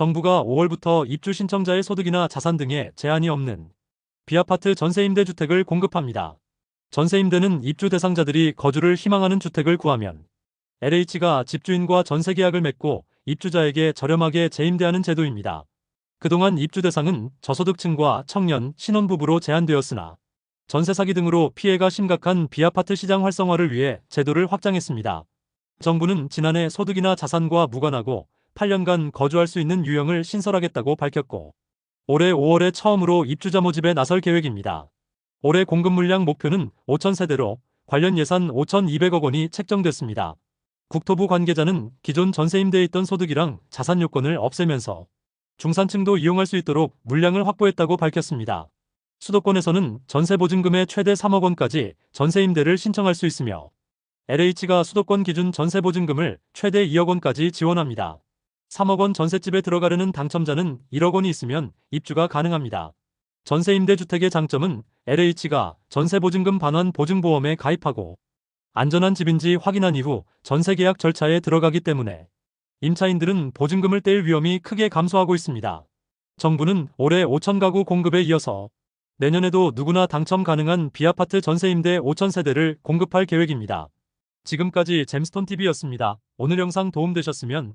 정부가 5월부터 입주 신청자의 소득이나 자산 등에 제한이 없는 비아파트 전세임대주택을 공급합니다. 전세임대는 입주 대상자들이 거주를 희망하는 주택을 구하면 LH가 집주인과 전세계약을 맺고 입주자에게 저렴하게 재임대하는 제도입니다. 그동안 입주 대상은 저소득층과 청년, 신혼부부로 제한되었으나 전세 사기 등으로 피해가 심각한 비아파트 시장 활성화를 위해 제도를 확장했습니다. 정부는 지난해 소득이나 자산과 무관하고 8년간 거주할 수 있는 유형을 신설하겠다고 밝혔고 올해 5월에 처음으로 입주자 모집에 나설 계획입니다. 올해 공급 물량 목표는 5천 세대로 관련 예산 5,200억 원이 책정됐습니다. 국토부 관계자는 기존 전세임대에 있던 소득이랑 자산 요건을 없애면서 중산층도 이용할 수 있도록 물량을 확보했다고 밝혔습니다. 수도권에서는 전세보증금의 최대 3억 원까지 전세임대를 신청할 수 있으며 LH가 수도권 기준 전세보증금을 최대 2억 원까지 지원합니다. 3억 원 전셋집에 들어가려는 당첨자는 1억 원이 있으면 입주가 가능합니다. 전세임대주택의 장점은 LH가 전세보증금 반환 보증보험에 가입하고 안전한 집인지 확인한 이후 전세계약 절차에 들어가기 때문에 임차인들은 보증금을 떼일 위험이 크게 감소하고 있습니다. 정부는 올해 5천 가구 공급에 이어서 내년에도 누구나 당첨 가능한 비아파트 전세임대 5천 세대를 공급할 계획입니다. 지금까지 잼스톤TV였습니다. 오늘 영상 도움되셨으면